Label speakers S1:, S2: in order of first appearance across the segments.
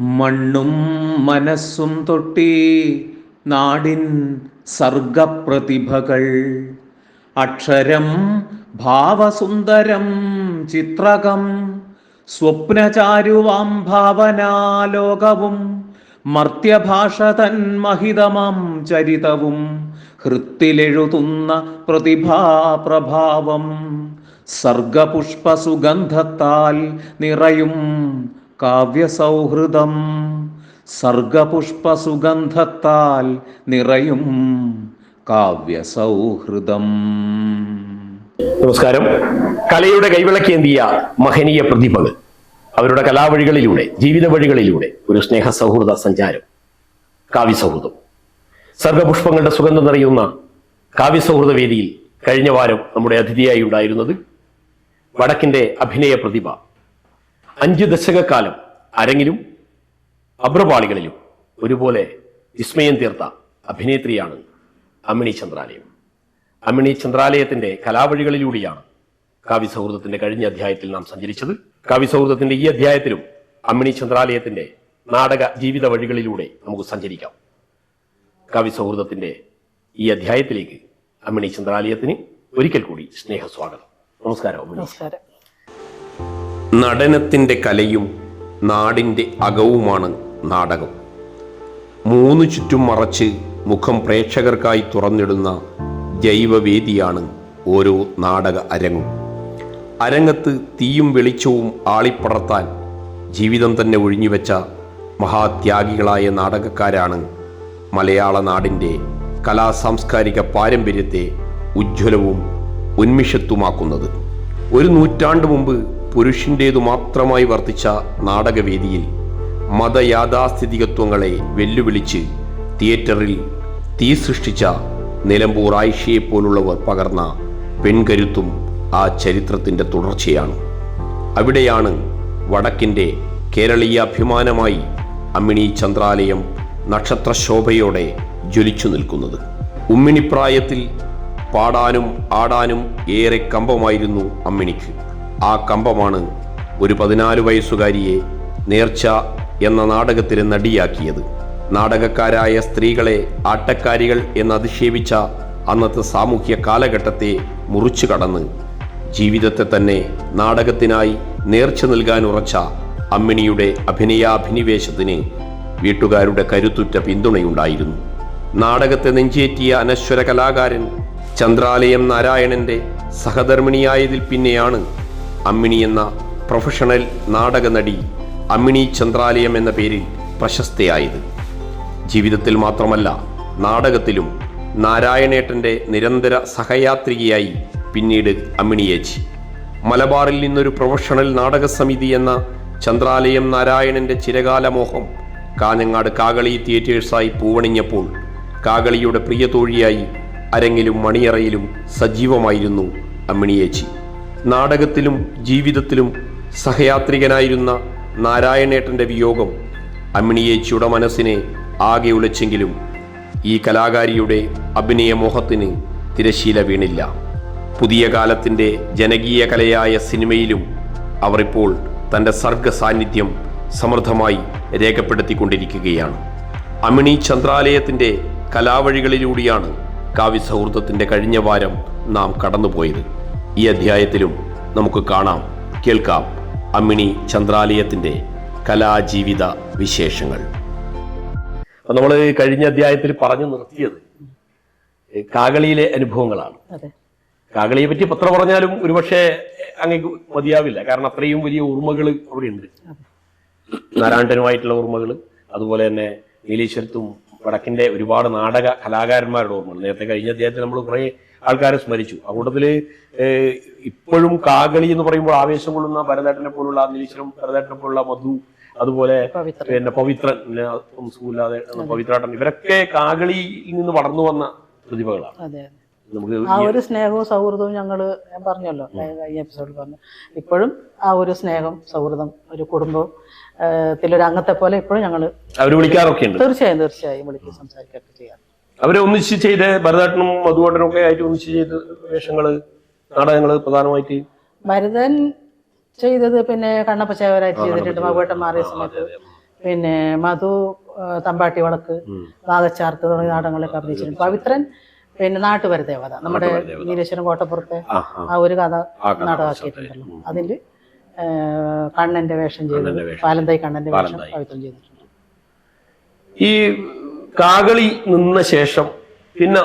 S1: മണ്ണും മനസ്സും തൊട്ടി നാടിൻ സർഗപ്രതിഭകൾ. അക്ഷരം ഭാവസുന്ദരം ചിത്രകം സ്വപ്നചാരുവാം ഭാവനാലോകവും മർത്യഭാഷ തൻ മഹിതമാം ചരിതവും ഹൃത്തിലെഴുതുന്ന പ്രതിഭാപ്രഭാവം സർഗപുഷ്പസുഗന്ധത്താൽ നിറയും കാവ്യസൗഹൃദം സർഗപുഷ്പസുഗന്ധത്താൽ നിറയും കാവ്യസൗഹൃദം.
S2: നമസ്കാരം. കലയുടെ കൈവിളക്കേന്തിയ മഹനീയ പ്രതിഭകൾ. അവരുടെ കലാവഴികളിലൂടെ ജീവിത വഴികളിലൂടെ ഒരു സ്നേഹ സൗഹൃദ സഞ്ചാരം കാവ്യസൗഹൃദം. സർഗപുഷ്പങ്ങളുടെ സുഗന്ധം നിറയുന്ന കാവ്യസൗഹൃദ വേദിയിൽ കഴിഞ്ഞ വാരം നമ്മുടെ അതിഥിയായി ഉണ്ടായിരുന്നത് വടക്കിന്റെ അഭിനയ പ്രതിഭ അഞ്ച് ദശകക്കാലം അരങ്ങിലും അബ്രപാളികളിലും ഒരുപോലെ വിസ്മയം തീർത്ത അഭിനേത്രിയാണ് അമ്മിണി ചന്ദ്രാലയം. അമ്മിണി ചന്ദ്രാലയത്തിന്റെ കലാവഴികളിലൂടെയാണ് കാവ്യ സൗഹൃദത്തിന്റെ കഴിഞ്ഞ അധ്യായത്തിൽ നാം സഞ്ചരിച്ചത്. കാവ്യ സൗഹൃദത്തിന്റെ ഈ അധ്യായത്തിലും അമ്മിണി ചന്ദ്രാലയത്തിന്റെ നാടക ജീവിത വഴികളിലൂടെ നമുക്ക് സഞ്ചരിക്കാം. കാവ്യ സൗഹൃദത്തിന്റെ ഈ അധ്യായത്തിലേക്ക് അമ്മിണി ചന്ദ്രാലയത്തിന് ഒരിക്കൽ കൂടി സ്നേഹസ്വാഗതം. നമസ്കാരം
S3: നമസ്കാരം.
S2: നടനത്തിന്റെ കലയും നാടിന്റെ അകവുമാണ് നാടകം. മൂന്ന് ചുറ്റും മറച്ച് മുഖം പ്രേക്ഷകർക്കായി തുറന്നിടുന്ന ജൈവവേദിയാണ് ഓരോ നാടക അരങ്ങും. അരങ്ങത്ത് തീയും വെളിച്ചവും ആളിപ്പടർത്താൻ ജീവിതം തന്നെ ഒഴിഞ്ഞുവെച്ച മഹാത്യാഗികളായ നാടകക്കാരാണ് മലയാള നാടിന്റെ കലാ സാംസ്കാരിക പാരമ്പര്യത്തെ ഉജ്ജ്വലവും ഉന്മിഷത്വമാക്കുന്നത്. ഒരു നൂറ്റാണ്ട് മുമ്പ് പുരുഷന്റേതു മാത്രമായി വർത്തിച്ച നാടകവേദിയിൽ മതയാഥാസ്ഥിതികത്വങ്ങളെ വെല്ലുവിളിച്ച് തിയേറ്ററിൽ തീ സൃഷ്ടിച്ച നിലമ്പൂർ ആയിഷയെപ്പോലുള്ളവർ പകർന്ന പെൺകരുത്തും ആ ചരിത്രത്തിന്റെ തുടർച്ചയാണ്. അവിടെയാണ് വടക്കിന്റെ കേരളീയാഭിമാനമായി അമ്മിണി ചന്ദ്രാലയം നക്ഷത്രശോഭയോടെ ജ്വലിച്ചു നിൽക്കുന്നത്. ഉമ്മിണിപ്രായത്തിൽ പാടാനും ആടാനും ഏറെ കമ്പമായിരുന്നു അമ്മിണിക്ക്. ആ കമ്പമാണ് ഒരു പതിനാല് വയസ്സുകാരിയെ നേർച്ച എന്ന നാടകത്തിന് നടിയാക്കിയത്. നാടകക്കാരായ സ്ത്രീകളെ ആട്ടക്കാരികൾ എന്ന് അധിക്ഷേപിച്ച അന്നത്തെ സാമൂഹ്യ കാലഘട്ടത്തെ മുറിച്ചു കടന്ന് ജീവിതത്തെ തന്നെ നാടകത്തിനായി നേർച്ച നൽകാൻ ഉറച്ച അമ്മിണിയുടെ അഭിനയാഭിനിവേശത്തിന് വീട്ടുകാരുടെ കരുത്തുറ്റ പിന്തുണയുണ്ടായിരുന്നു. നാടകത്തെ നെഞ്ചേറ്റിയ അനശ്വര കലാകാരൻ ചന്ദ്രാലയം നാരായണന്റെ സഹധർമ്മിണിയായതിൽ പിന്നെയാണ് അമ്മിണി എന്ന പ്രൊഫഷണൽ നാടക നടി അമ്മിണി ചന്ദ്രാലയം എന്ന പേരിൽ പ്രശസ്തയായത്. ജീവിതത്തിൽ മാത്രമല്ല നാടകത്തിലും നാരായണേട്ടന്റെ നിരന്തര സഹയാത്രികയായി പിന്നീട് അമ്മിണിയേച്ചി. മലബാറിൽ നിന്നൊരു പ്രൊഫഷണൽ നാടക സമിതി എന്ന ചന്ദ്രാലയം നാരായണന്റെ ചിരകാല മോഹം കാഞ്ഞങ്ങാട് കാകളി തിയേറ്റേഴ്സായി പൂവണിഞ്ഞപ്പോൾ കാകളിയുടെ പ്രിയ തോഴിയായി അരങ്ങിലും മണിയറയിലും സജീവമായിരുന്നു അമ്മിണിയേച്ചി. നാടകത്തിലും ജീവിതത്തിലും സഹയാത്രികനായിരുന്ന നാരായണേട്ടന്റെ വിയോഗം അമ്മിണിയേച്ചിയുടെ മനസ്സിനെ ആകെ ഉലച്ചെങ്കിലും ഈ കലാകാരിയുടെ അഭിനയമോഹത്തിന് തിരശീല വീണില്ല. പുതിയ കാലത്തിന്റെ ജനകീയ കലയായ സിനിമയിലും അവർ ഇപ്പോൾ തന്റെ സർഗ സാന്നിധ്യം സമൃദ്ധമായി രേഖപ്പെടുത്തിക്കൊണ്ടിരിക്കുകയാണ്. അമിണി ചന്ദ്രാലയത്തിന്റെ കലാവഴികളിലൂടെയാണ് കാവ്യസൗഹൃദത്തിന്റെ കഴിഞ്ഞ വാരം നാം കടന്നുപോയത്. ഈ അധ്യായത്തിലും നമുക്ക് കാണാം കേൾക്കാം അമ്മിണി ചന്ദ്രാലയത്തിന്റെ കലാജീവിത വിശേഷങ്ങൾ. നമ്മൾ കഴിഞ്ഞ അധ്യായത്തിൽ പറഞ്ഞു നിർത്തിയത് കാകളിയിലെ അനുഭവങ്ങളാണ്. കാകളിയെ പറ്റി പത്ര പറഞ്ഞാലും ഒരുപക്ഷെ അങ്ങേക്ക് മതിയാവില്ല കാരണം അത്രയും വലിയ ഓർമ്മകൾ അവിടെ ഉണ്ട് നാരായണനുമായിട്ടുള്ള ഓർമ്മകൾ അതുപോലെ തന്നെ നീലീശ്വരത്തും വടക്കിന്റെ ഒരുപാട് നാടക കലാകാരന്മാരുടെ ഓർമ്മകൾ നേരത്തെ കഴിഞ്ഞ അധ്യായത്തിൽ നമ്മൾ കുറെ ആൾക്കാരെ സ്മരിച്ചു. ആ കൂട്ടത്തിൽ ഇപ്പോഴും കാകളി എന്ന് പറയുമ്പോൾ ആവേശം കൊള്ളുന്ന ഭരതേട്ടനെ പോലുള്ള നീലീശ്വരം ഭരതേട്ടനെ പോലുള്ള മധു അതുപോലെ. പിന്നെ പവിത്രൻ സുഖമില്ലാതെ പവിത്രാട്ടൻ ഇവരൊക്കെ കാകളിയിൽ നിന്ന് വളർന്നു വന്ന പ്രതിഭകളാണ്. നമുക്ക്
S3: ആ ഒരു സ്നേഹവും സൗഹൃദവും ഞങ്ങൾ ഞാൻ പറഞ്ഞല്ലോ കഴിഞ്ഞ എപ്പിസോഡിൽ പറഞ്ഞു. ഇപ്പോഴും ആ ഒരു സ്നേഹം സൗഹൃദം ഒരു കുടുംബം ത്തിലൊരു അംഗത്തെ പോലെ ഇപ്പോഴും
S2: ഞങ്ങൾ
S3: തീർച്ചയായും തീർച്ചയായും വിളിക്കുക സംസാരിക്കുകയൊക്കെ ചെയ്യാം
S2: അവരെ ഒന്നിച്ച് ചെയ്ത് ഭരതേട്ടനും മധുവാട്ടനും ഒക്കെ ആയിട്ട് ഒന്നിച്ച് ചെയ്ത് വേഷങ്ങൾ നാടകങ്ങൾ പ്രധാനമായിട്ട്
S3: ഭരതൻ ചെയ്തത് പിന്നെ കണ്ണപ്പച്ചവരായിട്ട് ചെയ്തിട്ടുണ്ട്. മകുവേട്ടൻ മാറിയ സമയത്ത്. പിന്നെ മധു തമ്പാട്ടി വളക്ക് നാഗച്ചാർത്ത് തുടങ്ങിയ നാടകങ്ങളൊക്കെ അഭിനയിച്ചിട്ടുണ്ട്. പവിത്രൻ പിന്നെ നാട്ടുവര ദേവത നമ്മുടെ നീലേശ്വരം കോട്ടപ്പുറത്തെ
S4: ആ
S3: ഒരു കഥ നാടകമാക്കിയിട്ടുണ്ടല്ലോ. അതിൽ കണ്ണന്റെ വേഷം ചെയ്തത്
S4: പാലന്തൈ
S3: പാലന്തായി കണ്ണന്റെ വേഷം. പവിത്രം ചെയ്തിട്ടുണ്ട്.
S4: ഈ കാകളി നിന്ന ശേഷം പിന്നെ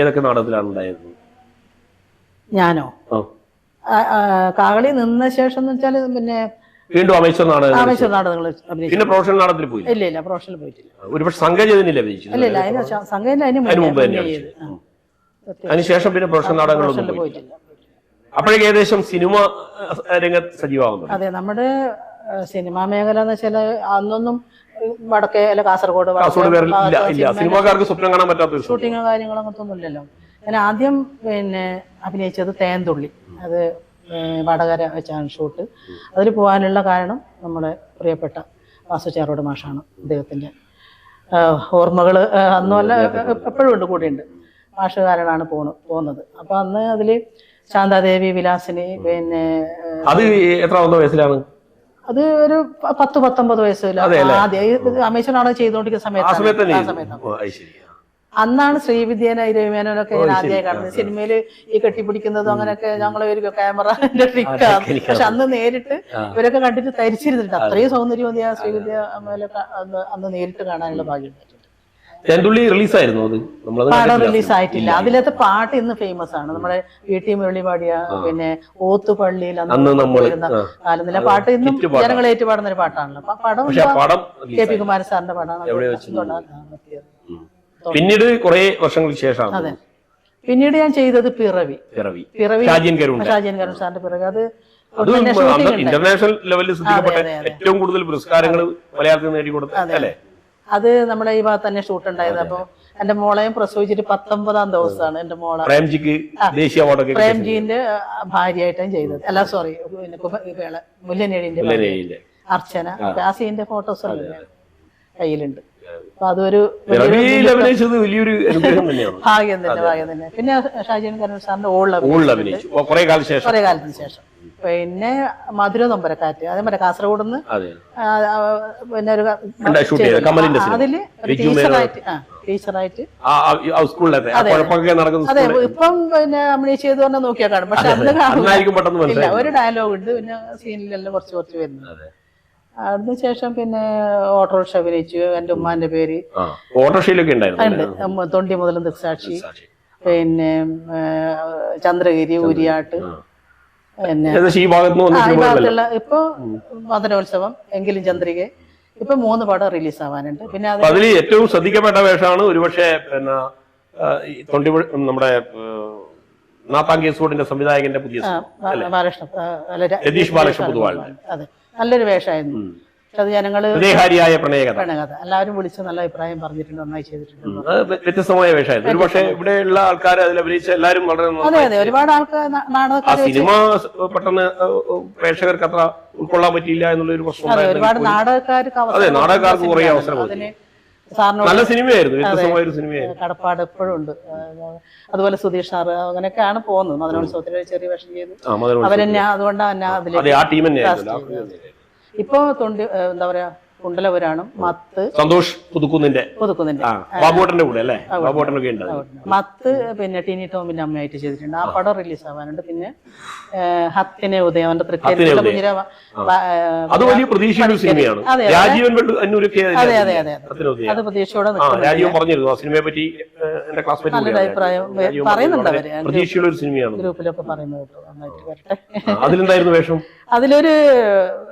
S4: ഏതൊക്കെ നാടകത്തിലാണ് ഉണ്ടായിരുന്നത്?
S3: ഞാനോ? കാകളി നിന്ന ശേഷം എന്ന് വെച്ചാൽ പിന്നെ
S4: വീണ്ടും അമേശ്വർ നാടകം
S3: അമേശ്വർ നാടകങ്ങൾ
S4: പിന്നെ പ്രൊഫഷണൽ നാടകത്തിൽ പോയി
S3: ഇല്ല ഇല്ല പ്രൊഫഷണൽ പോയിട്ടില്ല.
S4: ഒരുപക്ഷെ
S3: ഇല്ല ഇല്ല അതിന് സംഘം അതിന്
S4: അതിന് മുമ്പ്. അതിനുശേഷം പിന്നെ പ്രൊഫഷണൽ നാടകങ്ങളൊന്നും
S3: പോയിട്ടില്ല.
S4: അപ്പോഴേക്ക് ഏകദേശം സിനിമ രംഗത്ത് സജീവമാകുന്നു
S3: അതെ നമ്മുടെ സിനിമാ മേഖല എന്ന് വെച്ചാൽ അന്നൊന്നും വടക്കേ അല്ല കാസർഗോഡ്
S4: കാസർഗോഡ് ഇല്ല ഇല്ല. സിനിമാക്കാർക്ക് സ്വപ്നം കാണാൻ പറ്റാത്ത.
S3: ഷൂട്ടിങ്ങോ കാര്യങ്ങളോ അങ്ങനത്തെ ഒന്നും ഇല്ലല്ലോ ഞാൻ ആദ്യം പിന്നെ അഭിനയിച്ചത് തേൻതുള്ളി. അത് വടകര വെച്ചാണ് ഷൂട്ട്. അതിൽ പോകാനുള്ള കാരണം നമ്മുടെ പ്രിയപ്പെട്ട വാസു ചേറോട് മാഷാണ് അദ്ദേഹത്തിന്റെ ഓർമ്മകൾ അന്നുമല്ല എപ്പോഴും ഉണ്ട് കൂടെയുണ്ട് മാഷ് കാരണമാണ് പോണ പോകുന്നത്. അപ്പോൾ അന്ന് അതിൽ ശാന്താദേവി വിലാസിനി പിന്നെ
S4: അത് എത്ര വയസ്സിലാണ്?
S3: അത് ഒരു പത്ത് പത്തൊമ്പത് വയസ്സില്ല ആദ്യം. നാടകം ചെയ്തുകൊണ്ടിരിക്കുന്ന
S4: സമയത്ത്
S3: ആ. സമയത്താണ്. അന്നാണ് ശ്രീവിദ്യേനെ രവിമേനോനൊക്കെ ഞാൻ ആദ്യമായി കാണുന്നത്. സിനിമയിൽ ഈ കെട്ടിപ്പിടിക്കുന്നതും അങ്ങനെയൊക്കെ ഞങ്ങൾ ഒരു ക്യാമറന്റെ ട്രിക്കാണ് പക്ഷെ അന്ന് നേരിട്ട് ഇവരൊക്കെ കണ്ടിട്ട് തരിച്ചിരുന്നിട്ട് അത്രയും സൗന്ദര്യം ശ്രീവിദ്യ അന്ന് നേരിട്ട് കാണാനുള്ള ഭാഗ്യം ഉണ്ടായിട്ടുണ്ട്.
S4: റിലീസ് റിലീസായിരുന്നു അത്.
S3: പാടം. റിലീസ് ആയിട്ടില്ല. അതിലത്തെ പാട്ട് ഇന്ന് ഫേമസ് ആണ്. നമ്മുടെ വി മുരളി പാടിയ പിന്നെ ഓത്തുപള്ളിയിൽ
S4: അന്ന് നമ്മൾ
S3: വരുന്ന കാലത്തിലെ പാട്ട് ഇന്നും. ജനങ്ങൾ ഏറ്റുപാടുന്ന ഒരു പാട്ടാണല്ലോ. അപ്പൊ പടം കെ പി. കുമാരൻ സാറിന്റെ
S4: പടമാണ്. പിന്നീട് കുറെ വർഷങ്ങൾക്ക് ശേഷമാണ്
S3: അതെ. പിന്നീട് ഞാൻ ചെയ്തത് പിറവി.
S4: പിറവി.
S3: പിറവി
S4: ഷാജിയൻ
S3: കരുൺ സാറിന്റെ പിറവി. അത്
S4: ഇന്റർനാഷണൽ ലെവലിൽ ശ്രദ്ധിക്കപ്പെട്ട. ഏറ്റവും കൂടുതൽ പുരസ്കാരങ്ങൾ മലയാളത്തിൽ നേടിക്കൊടുത്ത അല്ലേ?
S3: അത് നമ്മുടെ ഈ ഭാഗത്ത് തന്നെ ഷൂട്ട് ഉണ്ടായത്. അപ്പൊ എന്റെ മോളെയും പ്രസവിച്ചിട്ട് പത്തൊമ്പതാം ദിവസമാണ് എന്റെ മോളെ.
S4: പ്രേംജിക്ക് ദേശീയ അവാർഡൊക്കെ
S3: പ്രേംജിന്റെ ഭാര്യയായിട്ടാണ് ചെയ്തത്. അല്ല സോറി മുല്ലനേഴിന്റെ. അർച്ചന. ആ. സീന്റെ ഫോട്ടോസ് കയ്യിലുണ്ട്. അപ്പൊ അതൊരു വലിയൊരു ഭാഗ്യം തന്നെ ഭാഗ്യം തന്നെ. പിന്നെ ഷാജിൻ കരുൺ സാറിന്റെ
S4: ഓൾ ശേഷം.
S3: കുറെ കാലത്തിന് ശേഷം. പിന്നെ മധുര നൊമ്പരക്കാറ്റ്. അതേപോലെ കാസർഗോഡ് നിന്ന്
S4: അതെ.
S3: പിന്നെ ഒരു
S4: അതിൽ
S3: ടീച്ചറായിട്ട് ആ അതെ. ഇപ്പം പിന്നെ അമ്മണി ചെയ്തു തന്നെ നോക്കിയാൽ കാണും. പക്ഷെ കാണൂല. ഇല്ല ഒരു ഡയലോഗ് ഉണ്ട്. പിന്നെ സീനിലെല്ലാം കുറച്ച് കുറച്ച് വരുന്നത്
S4: അതെ.
S3: അതിന് ശേഷം പിന്നെ ഓട്ടോറിക്ഷ അഭിനയിച്ചു. എന്റെ ഉമ്മാന്റെ പേര്.
S4: ഓട്ടോറിക്ഷയിലൊക്കെ ഉണ്ടായിരുന്നു
S3: ഉണ്ട്. തൊണ്ടി മുതലും ദൃക്സാക്ഷി. പിന്നെ ചന്ദ്രഗിരി ഉരിയാട്ട് പിന്നെ
S4: ഏകദേശം ഈ ഭാഗത്ത്
S3: ഭാഗത്തുള്ള ഇപ്പൊ മദനോത്സവം എങ്കിലും ചന്ദ്രിക. ഇപ്പൊ മൂന്ന് പടം റിലീസ് ആവാനുണ്ട് പിന്നെ
S4: അതിൽ ഏറ്റവും ശ്രദ്ധിക്കപ്പെട്ട വേഷമാണ് ഒരുപക്ഷെ പിന്നെ ആ, നമ്മുടെ നാത്താം കേസോടിന്റെ സംവിധായകന്റെ പുതിയ.
S3: ബാലകൃഷ്ണ
S4: രതീഷ് ബാലകൃഷ്ണ പൊതുവാളിന്റെ.
S3: അതെ നല്ലൊരു വേഷമായിരുന്നു. അത് ജനങ്ങൾ
S4: ഹൃദയഹാരിയായ പ്രണയകഥ.
S3: പ്രണയകഥ. എല്ലാവരും വിളിച്ച് നല്ല അഭിപ്രായം പറഞ്ഞിട്ടുണ്ട് നന്നായി ചെയ്തിട്ടുണ്ട്.
S4: അത് വ്യ- വ്യത്യസ്തമായ വേഷമായിരുന്നു. ഒരു പക്ഷേ ഇവിടെയുള്ള ആൾക്കാർ അതിൽ അഭിനയിച്ച എല്ലാവരും വളരെ
S3: അതെ അതെ. ഒരുപാട് ആൾക്കാർ
S4: ആ
S3: നാടകക്കാർ
S4: സിനിമ പെട്ടെന്ന് പ്രേക്ഷകർക്ക് അത്ര ഉൾക്കൊള്ളാൻ പറ്റിയില്ല എന്നുള്ളൊരു പ്രശ്നം
S3: അതെ
S4: ഉണ്ടായിരുന്നു.
S3: ഒരുപാട് നാടകക്കാർക്ക്
S4: അതെ, നാടകക്കാർക്ക് കുറേ. അവസരം
S3: അതിന് സാറിനോട്
S4: നല്ല സിനിമയായിരുന്നു വ്യത്യസ്തമായ ഒരു സിനിമയായിരുന്നു.
S3: കടപ്പാട് എപ്പോഴും ഉണ്ട് അതുപോലെ സുധീഷ് സാറ് അങ്ങനെയൊക്കെയാണ് പോകുന്നത്. മദനോത്സവത്തിൽ ഒരു ചെറിയ വേഷം ചെയ്തു
S4: ആ മദർ
S3: അവരെന്നെ അതുകൊണ്ടാണ് എന്നെ
S4: അതെ ആ ടീം തന്നെയായിരുന്നു.
S3: ഇപ്പൊ തൊണ്ടി എന്താ പറയാ കുണ്ടലപുരാണം മത്ത്.
S4: സന്തോഷ് പുതുക്കുന്നിന്റെ.
S3: പുതുക്കുന്നിന്റെ.
S4: ബാബുട്ടന്റെ കൂടെ അല്ലേ? ബാബുട്ടനൊക്കെ ഉണ്ട്.
S3: മത്ത് പിന്നെ ടിനി ടോമിന്റെ അമ്മയായിട്ട് ചെയ്തിട്ടുണ്ട്. ആ പടം റിലീസ് ആവാനുണ്ട് പിന്നെ ഹത്തിനെ ഉദയം അവന്റെ
S4: ഉദയം.
S3: കുഞ്ഞിര
S4: അത് വലിയ പ്രതീക്ഷയുള്ള സിനിമയാണ്. രാജീവൻ
S3: അതെ അതെ അതെ അതെ. പ്രതീക്ഷയോടെ
S4: രാജീവൻ പറഞ്ഞിരുന്നു ആ സിനിമയെ പറ്റി എന്റെ ക്ലാസ്മേറ്റ്
S3: നല്ലൊരു അഭിപ്രായം പറയുന്നുണ്ട് അവർ.
S4: പ്രതീക്ഷയുള്ള ഒരു സിനിമയാണ്
S3: ഗ്രൂപ്പിലൊക്കെ പറയുന്നത്
S4: അതിലെന്തായിരുന്നു വേഷം?
S3: അതിലൊരു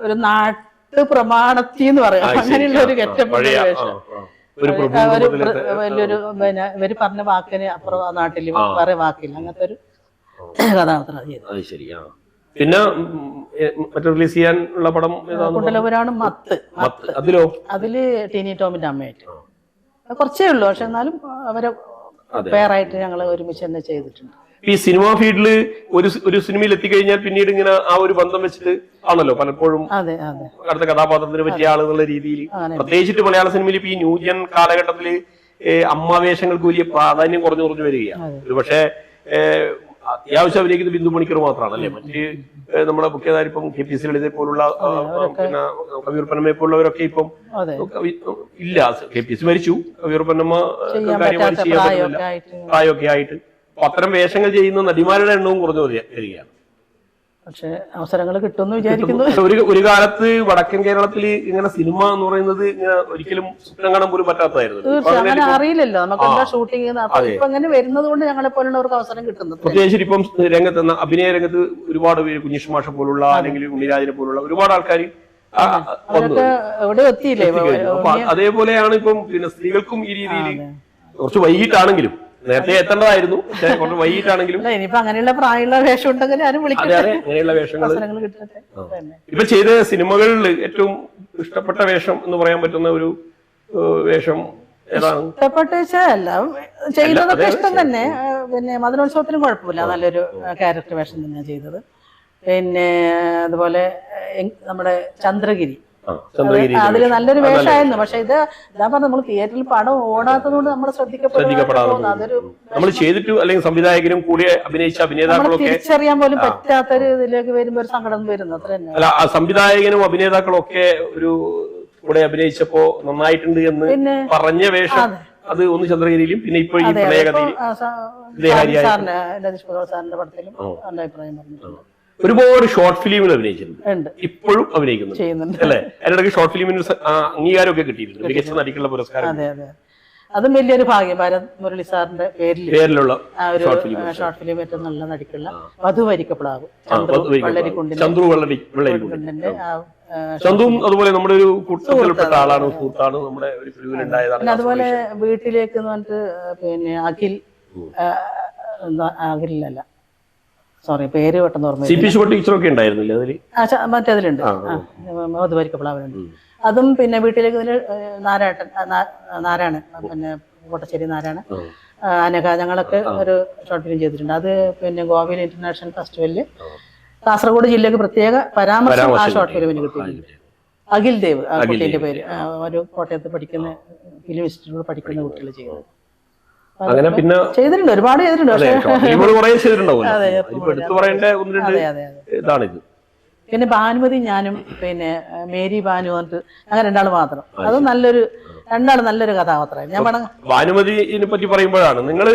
S3: ഒരു നാട്ടു പ്രമാണത്തി എന്ന് പറയാം. അങ്ങനെയുള്ള ഒരു വേഷം.
S4: ഒരു
S3: വലിയൊരു പിന്നെ ഇവർ പറഞ്ഞ വാക്കിന് അപ്പുറം നാട്ടിൽ വേറെ വാക്കില്ല. അങ്ങനത്തെ ഒരു കഥാപാത്രം
S4: പിന്നെ മറ്റേ റിലീസ് ചെയ്യാനുള്ള പടം ഏതാന്ന്
S3: കുണ്ടലപുരാണ് മത്ത്.
S4: മത്ത്. അതിലോ?
S3: അതിൽ ടീനി ടോമിന്റെ അമ്മയായിട്ട്. കുറച്ചേ ഉള്ളൂ. പക്ഷെ എന്നാലും അവരെ. പേറായിട്ട് ഞങ്ങൾ ഒരുമിച്ച് തന്നെ ചെയ്തിട്ടുണ്ട്.
S4: ഈ സിനിമാ ഫീൽഡിൽ ഒരു ഒരു സിനിമയിൽ എത്തിക്കഴിഞ്ഞാൽ പിന്നീട് ഇങ്ങനെ ആ ഒരു ബന്ധം വെച്ചിട്ട് ആണല്ലോ പലപ്പോഴും അടുത്ത കഥാപാത്രത്തിന് പറ്റിയ ആൾ എന്നുള്ള
S3: രീതിയിൽ.
S4: പ്രത്യേകിച്ചിട്ട് മലയാള സിനിമയിൽ ഇപ്പൊ ഈ ന്യൂജൻ കാലഘട്ടത്തിൽ അമ്മാവേഷങ്ങൾക്ക് അമ്മ വേഷങ്ങൾക്ക് വലിയ പ്രാധാന്യം കുറഞ്ഞു കുറഞ്ഞു വരികയാണ്. ഒരു പക്ഷേ അത്യാവശ്യം അഭിനയിക്കുന്ന ബിന്ദു മണിക്കർ മാത്രമാണ് അല്ലെ മറ്റ് നമ്മുടെ മുഖ്യധാരി ഇപ്പം കെ പി സി ലളിതയെ പോലുള്ള പിന്നെ കവിയൂർ പന്നമ്മയെ പോലുള്ളവരൊക്കെ ഇപ്പം ഇല്ല. കെ പി സി മരിച്ചു. കവിയൂർ പന്നമ്മ
S3: ചെയ്യാൻ
S4: കാര്യമായി ചെയ്യാൻ പറ്റുന്നില്ല.
S3: ആയിട്ട്.
S4: പ്രായമൊക്കെ ആയിട്ട്. അത്തരം വേഷങ്ങൾ ചെയ്യുന്ന നടിമാരുടെ എണ്ണവും കുറഞ്ഞു വരിക- വരികയാണ്.
S3: പക്ഷെ അവസരങ്ങൾ കിട്ടുമെന്ന് വിചാരിക്കുന്നു.
S4: ഒരു ഒരു കാലത്ത് വടക്കൻ കേരളത്തിൽ ഇങ്ങനെ സിനിമ എന്ന് പറയുന്നത് ഇങ്ങനെ ഒരിക്കലും സ്വപ്നം കാണാൻ പോലും പറ്റാത്തതായിരുന്നു. അങ്ങനെ
S3: അറിയില്ലല്ലോ. നമുക്ക് എന്താ. ഷൂട്ടിംഗ് അങ്ങനെ വരുന്നത് കൊണ്ട് ഞങ്ങളെ പോലുള്ളവർക്ക് അവസരം കിട്ടുന്നത്.
S4: പ്രത്യേകിച്ച് ഇപ്പം രംഗത്ത് അഭിനയ രംഗത്ത് ഒരുപാട് പേര് കുഞ്ഞിഷ്മാഷ പോലുള്ള അല്ലെങ്കിൽ ഉണ്ണിരാജിനെ പോലുള്ള ഒരുപാട് ആൾക്കാർ അതേപോലെയാണ് ഇപ്പം പിന്നെ സ്ത്രീകൾക്കും ഈ രീതിയിൽ കുറച്ച് വൈകിട്ടാണെങ്കിലും നേരത്തെ എത്തേണ്ടതായിരുന്നു. പക്ഷെ കുറച്ച് വൈകിട്ടാണെങ്കിലും.
S3: അല്ല ഇനിയിപ്പോ അങ്ങനെയുള്ള പ്രായമുള്ള വേഷം ഉണ്ടെങ്കിൽ ആരും
S4: അതെ
S3: വിളിക്കട്ടെ
S4: അതെ അങ്ങനെയുള്ള വേഷങ്ങൾ
S3: അവസരങ്ങൾ കിട്ടട്ടെ തന്നെ.
S4: ഇപ്പൊ ചെയ്ത സിനിമകളിൽ ഏറ്റവും ഇഷ്ടപ്പെട്ട വേഷം എന്ന് പറയാൻ പറ്റുന്ന ഒരു ഏഹ്, വേഷം ഏതാണ്?
S3: ഇഷ്ടപ്പെട്ട് വെച്ചാൽ എല്ലാം ചെയ്യുന്നതൊക്കെ ഇഷ്ടം തന്നെ. ആ, പിന്നെ മതനോത്സവത്തിനും കുഴപ്പമില്ല. നല്ലൊരു ക്യാരക്ടർ വേഷം തന്നെയാണ് ചെയ്തത്. പിന്നെ അതുപോലെ എ- നമ്മുടെ ചന്ദ്രഗിരി. അതിൽ നല്ലൊരു വേഷമായിരുന്നു. പക്ഷെ ഇത് ഞാൻ പറഞ്ഞു നമ്മൾ തിയേറ്ററിൽ പടം ഓടാത്തതുകൊണ്ട് നമ്മൾ ശ്രദ്ധിക്കപ്പെടുന്നു അതൊരു
S4: നമ്മൾ ചെയ്തിട്ട് അല്ലെങ്കിൽ സംവിധായകരും കൂടെ അഭിനയിച്ച അഭിനേതാക്കളൊക്കെ
S3: തിരിച്ചറിയാൻ പോലും പറ്റാത്തൊരു ഇതിലേക്ക് വരുമ്പോ ഒരു സങ്കടം വരുന്നു. അത്ര തന്നെ.
S4: അല്ല സംവിധായകനും അഭിനേതാക്കളും ഒക്കെ ഒരു കൂടെ അഭിനയിച്ചപ്പോ നന്നായിട്ടുണ്ട് എന്ന് പറഞ്ഞ വേഷം
S3: അത്.
S4: ഒന്ന് ചന്ദ്രഗിരിയിലും പിന്നെ ഇപ്പോൾ ഈ
S3: സാ- സാറിന്റെ പടത്തിലും അഭിപ്രായം പറഞ്ഞിട്ടുണ്ട്.
S4: ഒരുപാട് ഷോർട്ട് ഫിലിമിൽ അഭിനയിച്ചിട്ടുണ്ട്. ഇപ്പോഴും അഭിനയിക്കുന്നുണ്ട്. അല്ലെ? അതിനിടയ്ക്ക് ഷോർട്ട് ഫിലിമിന് അംഗീകാരമൊക്കെ കിട്ടിയിട്ടുണ്ട്. മികച്ച നടിക്കുള്ള പുരസ്കാരം.
S3: അതെ വലിയൊരു ഭാഗ്യം. ഭാരത് മുരളി സാറിന്റെ പേരിൽ
S4: പേരിലുള്ള ഷോർട്ട് ഫിലിം
S3: നല്ല നടിക്കുള്ള വധു. വള്ളരിക്കുണ്ടിന്റെ
S4: ചന്ദ്രു വെള്ളരി വെള്ളരിക്കുണ്ട്
S3: കുണ്ടിന്റെ ആ, ആ,
S4: ചന്തുവും അതുപോലെ നമ്മുടെ ഒരു കൂട്ടത്തിൽപ്പെട്ട ആളാണ് സുഹൃത്താണ് നമ്മുടെ ഒരു ഫിലിമിലുണ്ടായതാണ്
S3: പിന്നെ അതുപോലെ വീട്ടിലേക്ക് എന്ന് പറഞ്ഞിട്ട് പിന്നെ അഖിൽ അഖിലല്ല സോറി പേര് പെട്ടെന്ന് ഓർമ്മ
S4: സി പി ശുഭ ടീച്ചറൊക്കെ ഉണ്ടായിരുന്നില്ല അതിൽ
S3: ആ ച- മറ്റേതിലുണ്ട് ആ മധു വരിക്കപ്പെടാവുന്നുണ്ട് അതും പിന്നെ വീട്ടിലേക്ക് ഇതിൽ നാരായട്ടൻ ആ, നാരായണൻ പിന്നെ കോട്ടശ്ശേരി നാരായണൻ അനക അനഘ ഞങ്ങളൊക്കെ ഒരു ഷോർട്ട് ഫിലിം ചെയ്തിട്ടുണ്ട്. അത് പിന്നെ ഗോവയിൽ ഇന്റർനാഷണൽ ഫെസ്റ്റിവലിൽ കാസർഗോഡ് ജില്ലക്ക് പ്രത്യേക പരാമർശം ആ ഷോർട്ട് ഫിലിമിന് കിട്ടിയിട്ടുണ്ട്. അഖിൽ ദേവ് ആ കുട്ടീന്റെ പേര്. ഒരു കോട്ടയത്ത് പഠിക്കുന്ന ഫിലിം ഇൻസ്റ്റിറ്റ്യൂട്ടിൽ പഠിക്കുന്ന കുട്ടികൾ ചെയ്യുന്നത്.
S4: അങ്ങനെ പിന്നെ
S3: ചെയ്തിട്ടുണ്ട് ഒരുപാട് ചെയ്തിട്ടുണ്ട്
S4: ഇതാണിത്.
S3: പിന്നെ ഭാനുമതി ഞാനും പിന്നെ മേരി ഭാനു പറഞ്ഞിട്ട് അങ്ങനെ രണ്ടാൾ മാത്രം. അത് നല്ലൊരു രണ്ടാൾ നല്ലൊരു കഥാപാത്രമാണ് ഞാൻ വേണം
S4: ഭാനുമതിനെ പറ്റി പറയുമ്പോഴാണ് നിങ്ങൾ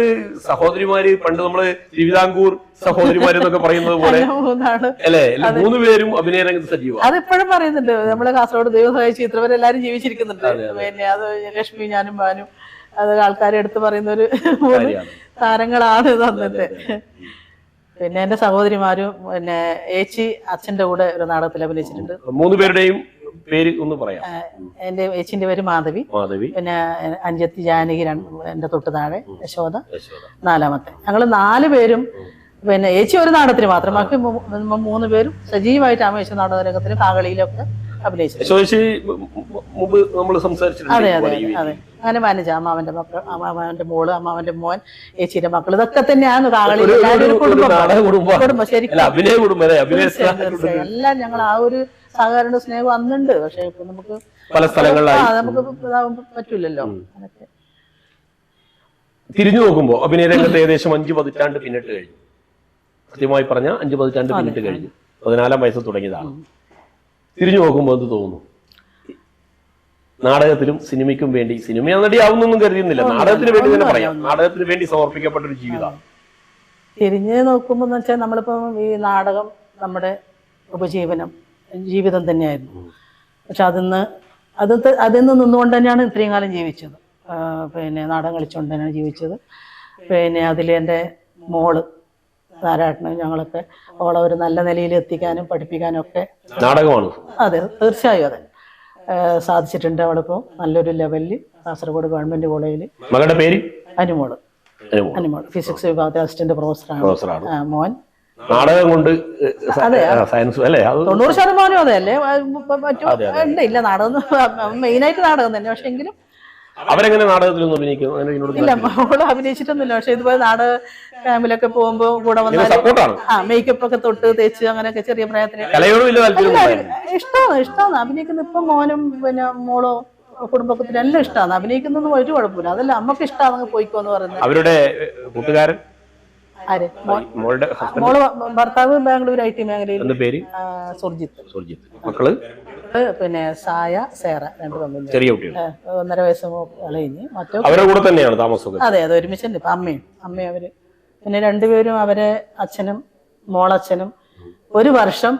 S4: സഹോദരിമാര് പണ്ട് നമ്മൾ തിരുവിതാംകൂർ സഹോദരിമാര് എന്നൊക്കെ പറയുന്നത് പോലെ അല്ലേ മൂന്ന് പേരും അഭിനയ രംഗത്ത് സജീവം
S3: അതിപ്പോഴും പറയുന്നുണ്ട്. നമ്മളെ കാസർഗോഡ് ദൈവസഹായ ചിത്രവരെല്ലാരും ജീവിച്ചിരിക്കുന്നുണ്ട്. പിന്നെ അത് ലക്ഷ്മി ഞാനും ഭാനും. അത് ആൾക്കാർ എടുത്തു പറയുന്ന ഒരു. താരങ്ങളാണ് അന്നത്തെ പിന്നെ എന്റെ സഹോദരിമാരും പിന്നെ ഏച്ചി അച്ഛന്റെ കൂടെ ഒരു നാടകത്തിൽ അഭിനയിച്ചിട്ടുണ്ട്.
S4: മൂന്ന് പേരുടെയും പേര് ഒന്ന് പറയാം.
S3: എന്റെ ഏച്ചിന്റെ പേര് മാധവി.
S4: മാധവി.
S3: പിന്നെ അഞ്ചത്തി ജാനകി എന്റെ തൊട്ട് താഴെ യശോദ. നാലാമത്തെ. ഞങ്ങൾ നാല് പേരും പിന്നെ ഏച്ചി ഒരു നാടകത്തിന് മാത്രം. ബാക്കി മൂന്ന് പേരും സജീവമായിട്ട് അമേശ നാടകരംഗത്തിലും കാകളിയിലൊക്കെ
S4: മുമ്പ് നമ്മൾ
S3: അതെ അതെ അങ്ങനെ മാനേജ് അമ്മാവന്റെ മക്കൾ അമ്മാവന്റെ മോൾ അമ്മാവന്റെ മോൻ ഏച്ചിയുടെ മക്കൾ ഇതൊക്കെ തന്നെയാണ് കാകളി കുടുംബം. ശരിക്കും. എല്ലാം ഞങ്ങൾ ആ ഒരു സഹകരണ സ്നേഹം അന്നുണ്ട്. പക്ഷെ ഇപ്പൊ നമുക്ക്
S4: പല സ്ഥലങ്ങളിലായി.
S3: നമുക്ക് പറ്റൂലല്ലോ.
S4: തിരിഞ്ഞു നോക്കുമ്പോൾ അഭിനയ രംഗത്ത് ഏകദേശം അഞ്ച് പതിറ്റാണ്ട് പിന്നിട്ട് കഴിഞ്ഞു. കൃത്യമായി പറഞ്ഞ അഞ്ച് പതിറ്റാണ്ട് പിന്നിട്ട് കഴിഞ്ഞു. പതിനാലാം വയസ്സ് തുടങ്ങിയതാണ്. തിരിഞ്ഞു നോക്കുമ്പോൾ എന്ത് തോന്നുന്നു? നാടകത്തിലും സിനിമയ്ക്കും വേണ്ടി സിനിമ നടിയാവുന്നൊന്നും കരുതിയുന്നില്ല നാടകത്തിന് വേണ്ടി തന്നെ പറയാം. നാടകത്തിന് വേണ്ടി സമർപ്പിക്കപ്പെട്ട ഒരു ജീവിതം.
S3: തിരിഞ്ഞു നോക്കുമ്പോൾ എന്ന് വെച്ചാൽ നമ്മളിപ്പം ഈ നാടകം നമ്മുടെ ഉപജീവനം ജീവിതം തന്നെയായിരുന്നു. പക്ഷെ അതിന്ന് അത് അതിൽ നിന്ന് നിന്നുകൊണ്ട് തന്നെയാണ് ഇത്രയും കാലം ജീവിച്ചത്. പിന്നെ നാടകം കളിച്ചുകൊണ്ട് തന്നെയാണ് ജീവിച്ചത്. പിന്നെ അതിലെ എന്റെ മോൾ നാരായണനും ഞങ്ങളൊക്കെ അവളെ ഒരു നല്ല നിലയിൽ എത്തിക്കാനും പഠിപ്പിക്കാനും ഒക്കെ
S4: നാടകമാണ്.
S3: അതെ തീർച്ചയായും അതെ. സാധിച്ചിട്ടുണ്ട് അവളിപ്പോൾ നല്ലൊരു ലെവലിൽ കാസർഗോഡ് ഗവൺമെന്റ് കോളേജിൽ
S4: മകളുടെ പേര്? അനുമോൾ.
S3: അനുമോൾ. ഫിസിക്സ് വിഭാഗത്തെ അസിസ്റ്റന്റ് പ്രൊഫസറാണ്. മോൻ.
S4: നാടകം കൊണ്ട് സയൻസ് അല്ലേ? അത്
S3: തൊണ്ണൂറ് ശതമാനം അതെ അല്ലേ? മറ്റു ഇല്ല നാടകം മെയിനായിട്ട് നാടകം തന്നെ. പക്ഷെ എങ്കിലും
S4: അവരെങ്ങനെ നാടകത്തിലൊന്നും അഭിനയിക്കും? അങ്ങനെ ഇതിനോട്
S3: ഇല്ല മോൾ അഭിനയിച്ചിട്ടൊന്നുമില്ല. പക്ഷെ ഇതുപോലെ നാടക ക്യാമ്പിലൊക്കെ പോകുമ്പോ കൂടെ വന്നാൽ
S4: സപ്പോർട്ടാണ്
S3: ആ മേക്കപ്പ് ഒക്കെ തൊട്ട് തേച്ച് അങ്ങനെയൊക്കെ ചെറിയ പ്രായത്തിന്
S4: കലയോട് വലിയ താല്പര്യം
S3: ഇഷ്ടമാണ് ഇഷ്ടമാണ്. അഭിനയിക്കുന്ന ഇപ്പൊ മോനും പിന്നെ മോളോ കുടുംബത്തിന് എല്ലാം ഇഷ്ടമാണ്. അഭിനയിക്കുന്നൊന്നും ഒരു കുഴപ്പമില്ല. അതല്ല അമ്മയ്ക്ക് ഇഷ്ടമാണെങ്കിൽ പോയിക്കോ എന്ന് പറയുന്നത്.
S4: അവരുടെ കൂട്ടുകാരൻ?
S3: ആര്?
S4: മോളുടെ ഹസ്ബൻഡ്
S3: മോൾ ഭർത്താവ് ബാംഗ്ലൂർ ഐ ടി മേഖലയിൽ.
S4: എന്താ പേര്?
S3: ആ, സുർജിത്ത്.
S4: സുർജിത്ത്.
S3: മക്കൾ? പിന്നെ സായ സേറ രണ്ട് തമ്മിൽ
S4: ചെറിയ കുട്ടികൾ
S3: ഒന്നര വയസ്സ് ഇളയിഞ്ഞ് മറ്റോ
S4: അവരുടെ കൂടെ തന്നെയാണ് താമസം
S3: അതെ അത് ഒരുമിച്ചുണ്ട് ഇപ്പൊ അമ്മയും അമ്മയും അവർ. പിന്നെ രണ്ടുപേരും അവരെ അച്ഛനും മോളച്ഛനും. ഒരു വർഷം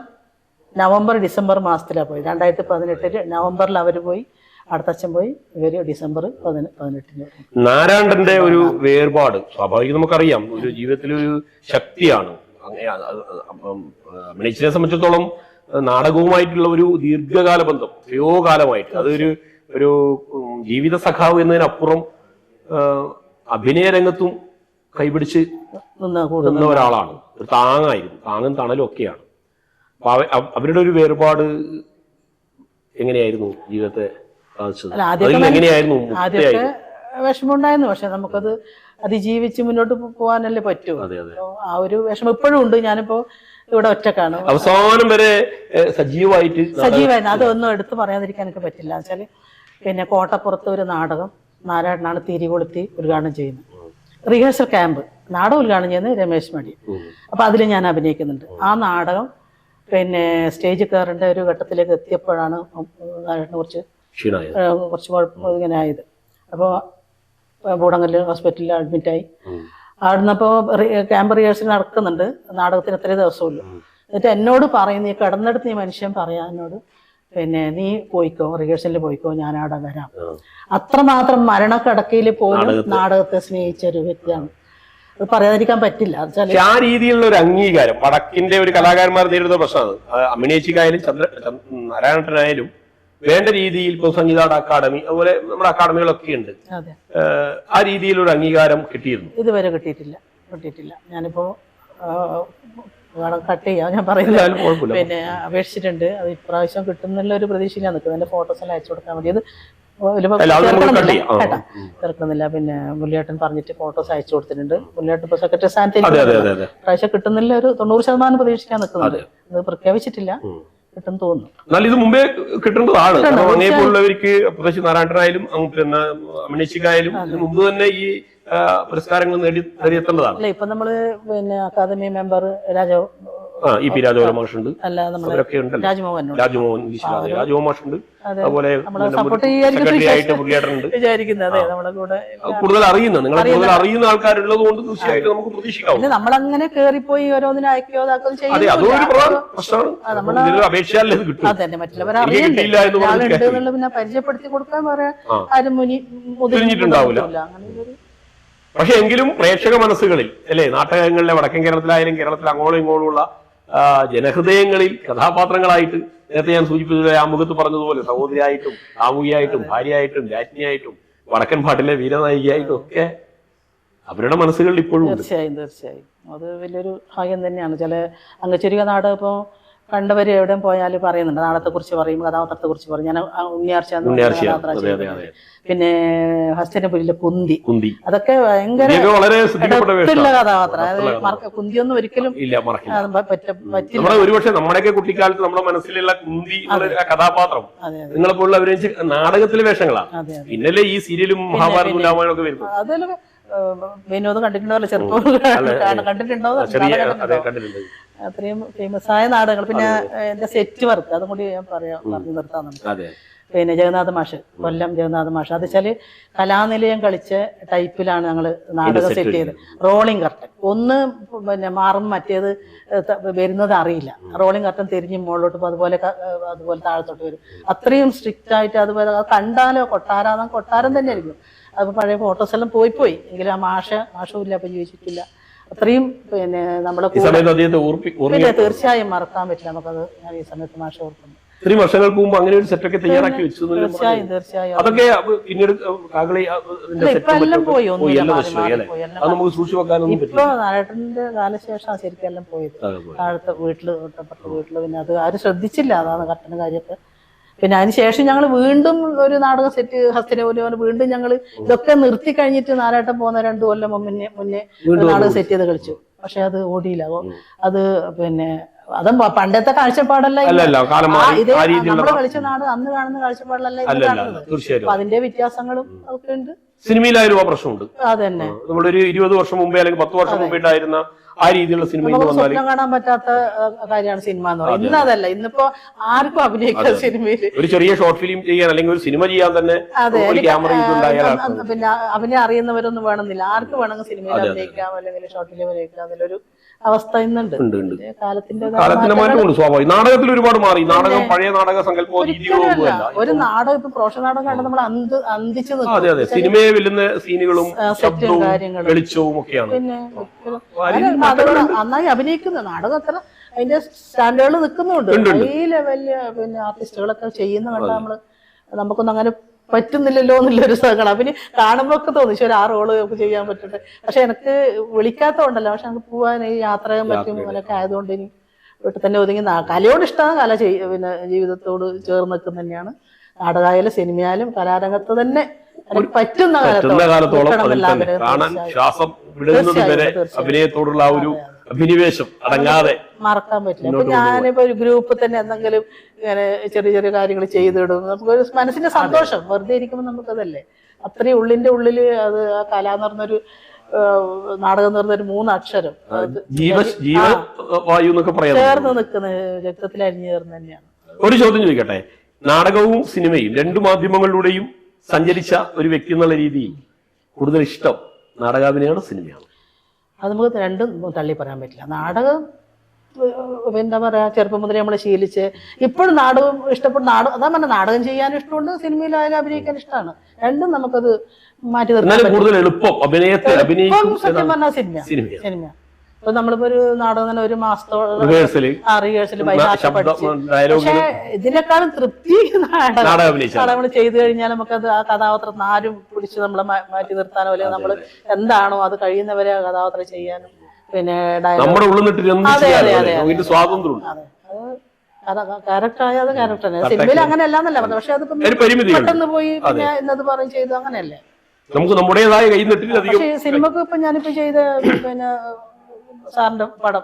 S3: നവംബർ ഡിസംബർ മാസത്തിലാണ് പോയി രണ്ടായിരത്തി പതിനെട്ടിൽ നവംബറിൽ അവർ പോയി. അടുത്ത അച്ഛൻ പോയി. ഇവർ ഡിസംബർ പതിനെ പതിനെട്ടിന്
S4: നാരായണന്റെ ഒരു വേർപാട് സ്വാഭാവികം നമുക്കറിയാം. ഒരു ജീവിതത്തിലൊരു ശക്തിയാണ്. അപ്പം സംബന്ധിച്ചിടത്തോളം നാടകവുമായിട്ടുള്ള ഒരു ദീർഘകാല ബന്ധം എത്രയോ കാലമായിട്ട്. അതൊരു ഒരു ജീവിത സഖാവ് എന്നതിനപ്പുറം അഭിനയ രംഗത്തും കൈപിടിച്ച്
S3: നിന്ന്
S4: ഒരാളാണ്. ഒരു താങ്ങായിരുന്നു. താങ്ങും തണലും ഒക്കെയാണ്. അപ്പൊ അവ- അവ- അവരുടെ ഒരു വേർപാട് എങ്ങനെയായിരുന്നു ജീവിതത്തെ
S3: വിഷമം
S4: ഉണ്ടായിരുന്നു എങ്ങനെയായിരുന്നു
S3: വിഷമമുണ്ടായിരുന്നു. പക്ഷെ നമുക്കത് അതിജീവിച്ച് മുന്നോട്ട് പോകാനല്ലേ പറ്റൂ. ആ ഒരു വിഷമം ഇപ്പോഴും ഉണ്ട്. ഞാനിപ്പോ ഇവിടെ ഒറ്റക്കാണ്
S4: അവസാനം വരെ സജീവമായിട്ട്
S3: സജീവായിരുന്നു അതൊന്നും എടുത്തു പറയാതിരിക്കാൻ എനിക്ക് പറ്റില്ല. വെച്ചാൽ പിന്നെ കോട്ടപ്പുറത്ത് ഒരു നാടകം നാരായണനാണ് തിരി കൊളുത്തി ഉദ്ഘാടനം ചെയ്യുന്നത്. റിഹേഴ്സൽ ക്യാമ്പ് നാടകം ഉദ്ഘാടനം ചെയ്യുന്നത് രമേശ് മടി. അപ്പൊ അതിൽ ഞാൻ അഭിനയിക്കുന്നുണ്ട്. ആ നാടകം പിന്നെ സ്റ്റേജ് കയറേണ്ട ഒരു ഘട്ടത്തിലേക്ക് എത്തിയപ്പോഴാണ് നാരായണനെ കുറച്ച് കുറച്ച് കുഴപ്പം ഇങ്ങനെ ആയത്. അപ്പോൾ ബൂടങ്കല്ല് ഹോസ്പിറ്റലിൽ അഡ്മിറ്റായി
S4: ഉം.
S3: അവിടുന്നപ്പോൾ ക്യാമ്പ് റിഹേഴ്സൽ നടക്കുന്നുണ്ട്. നാടകത്തിന് ഇത്രേ ദിവസമുള്ളൂ. എന്നിട്ട് എന്നോട് പറയും നീ കിടന്നെടുത്ത് നീ മനുഷ്യൻ പറയാം. എന്നോട് പിന്നെ നീ പോയിക്കോ റിഹേഴ്സലിൽ പോയിക്കോ ഞാൻ അവിടെ വരാം. അത്രമാത്രം മരണക്കിടക്കയിൽ പോലും
S4: നാടകത്തെ-
S3: സ്നേഹിച്ച ഒരു വ്യക്തിയാണ്. അത് പറയാതിരിക്കാൻ പറ്റില്ല.
S4: ആ രീതിയിലുള്ള ഒരു അംഗീകാരം വടക്കിന്റെ ഒരു കലാകാരന്മാർ നേരിടുന്ന പ്രശ്നമാണ്. അമ്മിനേച്ചിക്കായാലും ചന്ദ്ര ചന്ദ്- നാരായണനായാലും വേണ്ട രീതിയിൽ ഇപ്പോൾ സംഗീതാട് അക്കാദമി അതുപോലെ നമ്മുടെ അക്കാദമികളൊക്കെ ഉണ്ട്. ആ രീതിയിൽ ഒരു അംഗീകാരം കിട്ടിയിരുന്നു.
S3: ഇതുവരെ കിട്ടിയിട്ടില്ല. കിട്ടിയിട്ടില്ല. ഞാനിപ്പോ കട്ട് ചെയ്യാം. ഞാൻ പറയുന്നത്
S4: കുഴപ്പമില്ല.
S3: പിന്നെ അപേക്ഷിച്ചിട്ടുണ്ട്. അത് ഇപ്രാവശ്യം കിട്ടുന്നുള്ള ഒരു പ്രതീക്ഷയിലാണ് നിൽക്കുന്നത് എന്റെ ഫോട്ടോസ് എല്ലാം അയച്ചു കൊടുക്കാൻ വേണ്ടി. അത്. തീർക്കുന്നില്ല പിന്നെ മുല്ലേട്ടൻ പറഞ്ഞിട്ട് ഫോട്ടോസ് അയച്ചു കൊടുത്തിട്ടുണ്ട്. മുല്ലേട്ടൻ ഇപ്പൊ സെക്രട്ടറി സ്ഥാനത്ത് പ്രാവശ്യം കിട്ടുന്നില്ല ഒരു തൊണ്ണൂറ് ശതമാനം പ്രതീക്ഷിക്കാൻ നിൽക്കുന്നുണ്ട്. അത്. പ്രഖ്യാപിച്ചിട്ടില്ല. കിട്ടും തോന്നുന്നു.
S4: എന്നാൽ ഇത് മുമ്പേ കിട്ടേണ്ടതാണ്.
S3: അങ്ങനെ.
S4: പോലുള്ളവർക്ക് പ്രത്യേകിച്ച് നാരായണനായാലും പിന്നെ അമിനേശികായാലും മുമ്പ് തന്നെ ഈ പുരസ്കാരങ്ങൾ നേടി നേടിയെത്തേണ്ടതാണ്.
S3: അല്ല ഇപ്പൊ നമ്മൾ പിന്നെ അക്കാദമി മെമ്പർ രാജ
S4: ആ ഇ പി രാജമോഹൻ മാഷുണ്ട്. അവരൊക്കെ ഉണ്ടല്ലോ. രാജ്മോഹൻ രാജ്മോഹൻ രാജമോഹൻ മാഷുണ്ട്. അതുപോലെ പുള്ളിയേട്ടനുണ്ട്. കൂടുതൽ അറിയുന്ന നിങ്ങൾ കൂടുതൽ അറിയുന്ന ആൾക്കാരുള്ളത് കൊണ്ട് തീർച്ചയായിട്ടും നമുക്ക്
S3: പ്രതീക്ഷിക്കാം. നമ്മളങ്ങനെ കേറിപ്പോയി ഓരോന്നിനും അയക്കുകയോ
S4: അതെ അതൊരു. പ്രധാന പ്രശ്നമാണ്. അപേക്ഷയല്ലേ കിട്ടും കിട്ടിയില്ല എന്ന്
S3: പിന്നെ പരിചയപ്പെടുത്തി കൊടുക്കാൻ ആരും മുനി. അങ്ങനെ
S4: പക്ഷെ എങ്കിലും പ്രേക്ഷക മനസ്സുകളിൽ അല്ലെ നാട്ടകങ്ങളിലെ വടക്കൻ കേരളത്തിലായാലും കേരളത്തിൽ അങ്ങോളം ഇങ്ങോളമുള്ള ആ, ജനഹൃദയങ്ങളിൽ കഥാപാത്രങ്ങളായിട്ട് നേരത്തെ ഞാൻ സൂചിപ്പിച്ചത് ആമുഖത്ത് പറഞ്ഞതുപോലെ സഹോദരിയായിട്ടും കാമുകിയായിട്ടും ഭാര്യയായിട്ടും രാജ്ഞിയായിട്ടും വടക്കൻ പാട്ടിലെ വീരനായികയായിട്ടും ഒക്കെ അവരുടെ മനസ്സുകളിൽ ഇപ്പോഴും
S3: തീർച്ചയായും തീർച്ചയായും. അത് വലിയൊരു ഭാഗ്യം തന്നെയാണ്. ചില അങ്ങച്ചെരിക നാടകം ഇപ്പോൾ കണ്ടവര് എവിടെ പോയാൽ പറയുന്നുണ്ട്. നാളത്തെ കുറിച്ച് പറയും കഥാപാത്രത്തെ കുറിച്ച് പറയും. ഞാൻ ഉണ്ണിയാർച്ച പിന്നെ ഹസ്തനപുരിയിലെ കുന്തി.
S4: കുന്തി.
S3: അതൊക്കെ ഭയങ്കര കഥാപാത്രം. കുന്തിയൊന്നും ഒരിക്കലും പറ്റില്ല.
S4: ഒരുപക്ഷെ നമ്മുടെയൊക്കെ കുട്ടിക്കാലത്ത് നമ്മുടെ മനസ്സിലുള്ള കുന്തി കഥാപാത്രം നിങ്ങളെ പോലുള്ള അഭിനയിച്ച് നാടകത്തിലെ വേഷങ്ങളാണ് പിന്നല്ലേ ഈ സീരിയലും മഹാഭാരതവും രാമായണവും ഒക്കെ വരുന്നത്.
S3: അതിൽ വിനോദം കണ്ടിട്ടുണ്ടോ? ചെറുപ്പം കാണ- കണ്ടിട്ടുണ്ടോ. അത്രയും ഫേമസ് ആയ നാടകങ്ങൾ. പിന്നെ എന്റെ സെറ്റ് വർക്ക് അതും കൂടി ഞാൻ പറയാം പറഞ്ഞു നിർത്താൻ നമുക്ക്. പിന്നെ ജഗന്നാഥ മാഷ് കൊല്ലം ജഗന്നാഥ മാഷ്. അത് വെച്ചാൽ കലാനിലയം കളിച്ച ടൈപ്പിലാണ് ഞങ്ങൾ നാടകം സെറ്റ് ചെയ്തത്. റോളിംഗ് കർട്ടൻ ഒന്ന് പിന്നെ മാറും മറ്റേത് വരുന്നത് അറിയില്ല. റോളിംഗ് കർട്ടൻ തിരിഞ്ഞ് മുകളിലോട്ട് അതുപോലെ അതുപോലെ താഴത്തോട്ട് വരും. അത്രയും സ്ട്രിക്റ്റ് ആയിട്ട് അതുപോലെ അത് കണ്ടാലോ? കൊട്ടാരാന്ന് കൊട്ടാരം തന്നെ ആയിരിക്കും അത് പഴയ ഫോട്ടോസ് എല്ലാം പോയി പോയി. എങ്കിലും ആ മാഷ മാഷവും ഇല്ല അപ്പൊ ജീവിച്ചിട്ടില്ല. അത്രയും പിന്നെ നമ്മുടെ
S4: ഈ സമയത്ത് അദ്ദേഹത്തെ ഓർപ്പി ഓർമ്മ
S3: പിന്നെ തീർച്ചയായും മറക്കാൻ പറ്റില്ല. നമുക്കത് ഞാൻ ഈ സമയത്ത് മാഷ ഓർക്കുന്നു.
S4: ഇത്രയും വർഷങ്ങൾക്ക് മുമ്പ് അങ്ങനെ ഒരു സെറ്റൊക്കെ തയ്യാറാക്കി വെച്ചു എന്നല്ലേ
S3: തീർച്ചയായും? തീർച്ചയായും.
S4: അതൊക്കെ അപ്പൊ പിന്നീട് കാകളി അതിന്റെ
S3: ഇല്ല, ഇപ്പൊ എല്ലാം
S4: മറ്റും
S3: പോയി.
S4: എല്ലാം അല്ലേ?
S3: പോയി. എല്ലാം
S4: അത് നമുക്ക് സൂക്ഷിച്ചു വെക്കാനൊന്നും
S3: ഇപ്പൊ
S4: പറ്റില്ല.
S3: നാരായണന്റെ കാലശേഷം ശരിക്കെല്ലാം പോയത്.
S4: അതെ, പോയി.
S3: താഴത്തെ വീട്ടിൽ തൊട്ടപ്പുറത്തെ വീട്ടിൽ പിന്നെ അത് ആരും ശ്രദ്ധിച്ചില്ല. അതാണ് കട്ടന കാര്യമൊക്കെ. പിന്നെ അതിനുശേഷം ഞങ്ങൾ വീണ്ടും ഒരു നാടകം സെറ്റ് ഹസ്തനെ പോലെ വീണ്ടും ഞങ്ങൾ ഇതൊക്കെ നിർത്തി കഴിഞ്ഞിട്ട് നാലാട്ടം പോകുന്ന രണ്ടു കൊല്ലം മുന്നേ മുന്നേ നാടകം സെറ്റ് ചെയ്ത് കളിച്ചു. പക്ഷെ അത് ഓടിയില്ല. അത് പിന്നെ അതും പണ്ടത്തെ കാഴ്ചപ്പാടല്ല ഇത്. നമ്മൾ കളിച്ച നാട് അന്ന് കാണുന്ന കാഴ്ചപ്പാടല്ല ഇത് കാണുന്നത്. അതിന്റെ വ്യത്യാസങ്ങളും ഒക്കെ ഉണ്ട്.
S4: സിനിമയിലായാലും ആ പ്രശ്നമുണ്ട്.
S3: അതന്നെ.
S4: നമ്മളൊരു ഇരുപത് വർഷം മുമ്പേ അല്ലെങ്കിൽ പത്ത് വർഷം മുമ്പേ ഉണ്ടായിരുന്ന ആ രീതിയിലുള്ള സിനിമ ഇന്ന് വന്നാൽ
S3: കാണാൻ പറ്റാത്ത കാര്യമാണ് സിനിമ എന്ന് പറയുന്നത്. ഇന്ന് അതല്ല ഇന്നിപ്പോ ആർക്കും അഭിനയിക്കാം സിനിമയിൽ
S4: ഒരു ചെറിയ ഷോർട്ട് ഫിലിം ചെയ്യാൻ അല്ലെങ്കിൽ ഒരു സിനിമ ചെയ്യാൻ തന്നെ ക്യാമറ
S3: പിന്നെ അഭിനയം അറിയുന്നവരൊന്നും വേണമെന്നില്ല. ആർക്ക് വേണമെങ്കിൽ സിനിമയിൽ അഭിനയിക്കാം അല്ലെങ്കിൽ ഷോർട്ട് ഫിലിം അഭിനയിക്കാം. അതിലൊരു അവസ്ഥ ഇന്നുണ്ട്. കാലത്തിന്റെ
S4: മാറ്റമുണ്ട് സ്വാഭാവികം. നാടകത്തിൽ ഒരുപാട് മാറി. നാടകം പഴയ നാടക സങ്കല്പമോ രീതികളോ
S3: ഒരു നാടകം ഇപ്പൊ പ്രോഷ നാടകം കണ്ട് നമ്മൾ അന്ത് അന്തിച്ച്
S4: അതെ അതെ. സിനിമയെ വെല്ലുന്ന സീനുകളും ശബ്ദവും. വെളിച്ചവും ഒക്കെയാണ്.
S3: പിന്നെ നന്നായി അഭിനയിക്കുന്ന നാടകം അത്ര അതിന്റെ സ്റ്റാൻഡേർഡ് നിൽക്കുന്നുണ്ട്. ഈ ലെവലിൽ പിന്നെ ആർട്ടിസ്റ്റുകളൊക്കെ ചെയ്യുന്ന കണ്ട നമ്മൾ നമുക്കൊന്നും അങ്ങനെ പറ്റുന്നില്ലല്ലോ എന്നുള്ളൊരു സങ്കടം. പിന്നെ കാണുമ്പോ ഒക്കെ തോന്നി ശരി ആ റോൾ നമുക്ക് ചെയ്യാൻ പറ്റട്ടെ. പക്ഷെ എനിക്ക് വിളിക്കാത്തതുകൊണ്ടല്ല പക്ഷെ നമുക്ക് പോവാൻ ഈ യാത്ര ചെയ്യാൻ പറ്റും അങ്ങനെയൊക്കെ ആയതുകൊണ്ട് ഇനി വീട്ടിൽ തന്നെ ഒതുങ്ങി കലയോട് ഇഷ്ടമാണ് കല ചെയ് പിന്നെ ജീവിതത്തോട് ചേർന്ന് നിൽക്കുന്ന തന്നെയാണ്. നാടകമായാലും സിനിമയായാലും കലാരംഗത്ത് തന്നെ പറ്റുന്ന
S4: കാലത്തോളം കാണാൻ. ശ്വാസം വിടുന്നത് വരെ അഭിനയത്തോടുള്ള ആ ഒരു അഭിനിവേശം അടങ്ങാതെ
S3: മറക്കാൻ പറ്റില്ല. അപ്പൊ ഞാനിപ്പോ ഒരു ഗ്രൂപ്പ് തന്നെ എന്തെങ്കിലും ഇങ്ങനെ ചെറിയ ചെറിയ കാര്യങ്ങൾ ചെയ്തിടും. നമുക്കൊരു മനസ്സിന്റെ സന്തോഷം. വെറുതെ ഇരിക്കുമ്പോൾ നമുക്കതല്ലേ? അത്രയും ഉള്ളിന്റെ ഉള്ളിൽ അത് ആ കല എന്ന് പറഞ്ഞൊരു നാടകം എന്ന് പറഞ്ഞൊരു മൂന്നക്ഷരം.
S4: ജീവ എന്നൊക്കെ പറയാം
S3: ചേർന്ന് നിൽക്കുന്ന രക്തത്തിൽ അരിഞ്ഞു ചേർന്ന് തന്നെയാണ്.
S4: ഒരു ചോദ്യം ചോദിക്കട്ടെ? നാടകവും സിനിമയും രണ്ടു മാധ്യമങ്ങളിലൂടെയും സഞ്ചരിച്ച ഒരു വ്യക്തി എന്നുള്ള രീതിയിൽ കൂടുതൽ ഇഷ്ടം നാടകാഭിനയാണ് സിനിമയാണ്.
S3: അത് നമുക്ക് രണ്ടും തള്ളി പറയാൻ പറ്റില്ല. നാടകം എന്താ പറയാ ചെറുപ്പം മുതലേ നമ്മൾ ശീലിച്ച് ഇപ്പോഴും നാടകം ഇഷ്ടപ്പെടുന്ന നാടകം അതാ പറഞ്ഞ നാടകം ചെയ്യാൻ ഇഷ്ടമുണ്ട് സിനിമയിലായാലും അഭിനയിക്കാൻ ഇഷ്ടമാണ്. രണ്ടും നമുക്കത് മാറ്റി നിർത്താൻ സത്യം പറഞ്ഞാൽ സിനിമ സിനിമ ഇപ്പൊ നമ്മളിപ്പോ ഒരു നാടകം തന്നെ ഒരു മാസത്തോളം ആ റിഹേഴ്സൽ പക്ഷെ ഇതിനേക്കാളും തൃപ്തി നമ്മൾ ചെയ്തു കഴിഞ്ഞാൽ നമുക്കത് ആ കഥാപാത്രത്തിന് ആരും പിടിച്ച് നമ്മളെ മാറ്റി നിർത്താനോ അല്ലെങ്കിൽ നമ്മൾ എന്താണോ അത് കഴിയുന്നവരെ ആ കഥാപാത്രം ചെയ്യാനും പിന്നെ
S4: നമ്മുടെ ഉള്ളിൽ നിന്നിട്ട് എന്ത്
S3: അതെ, അതെ, അതെ, അതെ. അത്. ക്യാരക്ടർ അത്. തന്നെ. സിനിമയിൽ അങ്ങനെ അല്ലാന്നല്ല പറഞ്ഞത്. പക്ഷെ
S4: പരിമിതിയുണ്ട്.
S3: പെട്ടെന്ന് പോയി പിന്നെ ഇന്നത് പറയും ചെയ്തു അങ്ങനെയല്ലേ?
S4: നമുക്ക് നമ്മുടേതായ
S3: സിനിമക്ക് ഇപ്പൊ ഞാനിപ്പോ ചെയ്ത പിന്നെ സാറിന്റെ പടം.